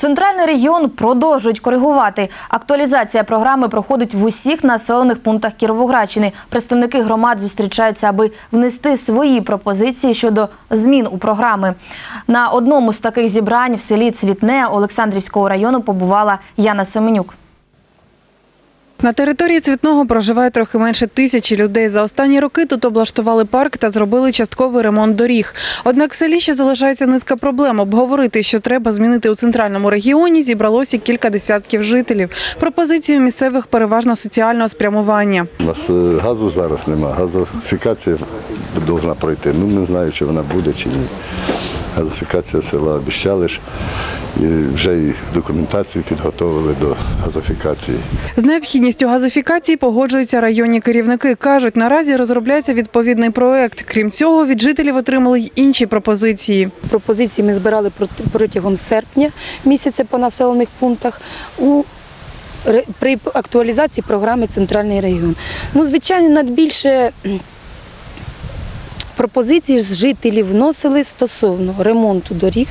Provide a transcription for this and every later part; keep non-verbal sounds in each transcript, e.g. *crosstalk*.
Центральний регіон продовжують коригувати. Актуалізація програми проходить в усіх населених пунктах Кіровоградщини. Представники громад зустрічаються, аби внести свої пропозиції щодо змін у програми. На одному з таких зібрань в селі Цвітне Олександрівського району побувала Яна Семенюк. На території Цвітного проживає трохи менше тисячі людей. За останні роки тут облаштували парк та зробили частковий ремонт доріг. Однак в селі ще залишається низка проблем. Обговорити, що треба змінити у центральному регіоні, зібралося кілька десятків жителів. Пропозиції місцевих переважно соціального спрямування. У нас е, газу зараз немає, газифікація повинна пройти. Ну не знаю, чи вона буде, чи ні. Газифікація села обіщали ж, і вже і документацію підготовили до газифікації. З необхідністю газифікації погоджуються районні керівники. Кажуть, наразі розробляється відповідний проект. Крім цього, від жителів отримали й інші пропозиції. Пропозиції ми збирали протягом серпня місяця по населених пунктах у при актуалізації програми Центральний регіон. Ну, звичайно, надбільше кхм, пропозицій з жителів вносили стосовно ремонту доріг,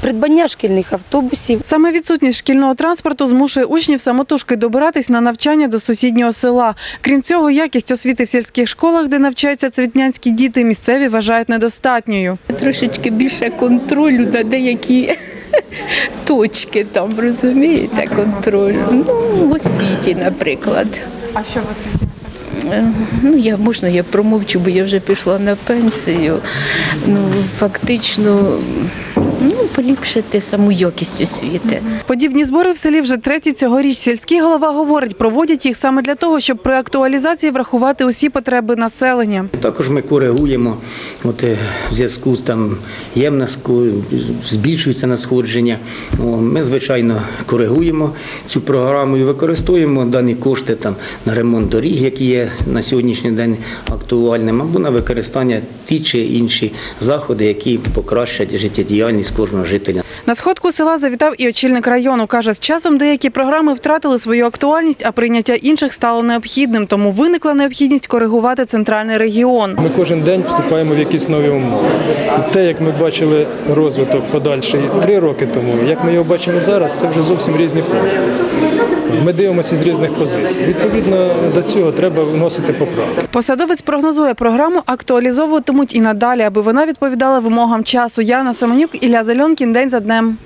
придбання шкільних автобусів, Саме відсутність шкільного транспорту змушує учнів самотужки добиратись на навчання до сусіднього села. Крім цього, якість освіти в сільських школах, де навчаються цвітнянські діти, місцеві вважають недостатньою. Трошечки більше контролю на деякі *laughs* точки там, розумієте, контролю. Ну, в освіті, наприклад. А що у вас? Е, Ну, я можна, я промовчу, бо я вже пішла на пенсію. Ну, фактично, поліпшити саму якість освіти. Подібні збори в селі вже треті цьогоріч. Сільський голова говорить, проводять їх саме для того, щоб при актуалізації врахувати усі потреби населення. Також ми коригуємо от, е, в зв'язку з там є в нас збільшується надходження. О, Ми, звичайно, коригуємо цю програму і використовуємо дані кошти там на ремонт доріг, які є на сьогоднішній день актуальним, або на використання ті чи інші заходи, які покращать життєдіяльність кожного жителя. На сходку села завітав і очільник району. Каже, з часом деякі програми втратили свою актуальність, а прийняття інших стало необхідним. Тому виникла необхідність коригувати центральний регіон. Ми кожен день вступаємо в якісь нові умови. Те, як ми бачили розвиток подальший три роки тому, як ми його бачимо зараз, це вже зовсім різні поля. Ми дивимося з різних позицій. Відповідно до цього треба вносити поправки. Посадовець прогнозує, програму актуалізовуватимуть і надалі, аби вона відповідала вимогам часу. Яна Семенюк, Ілля Зельонкін. День за nem.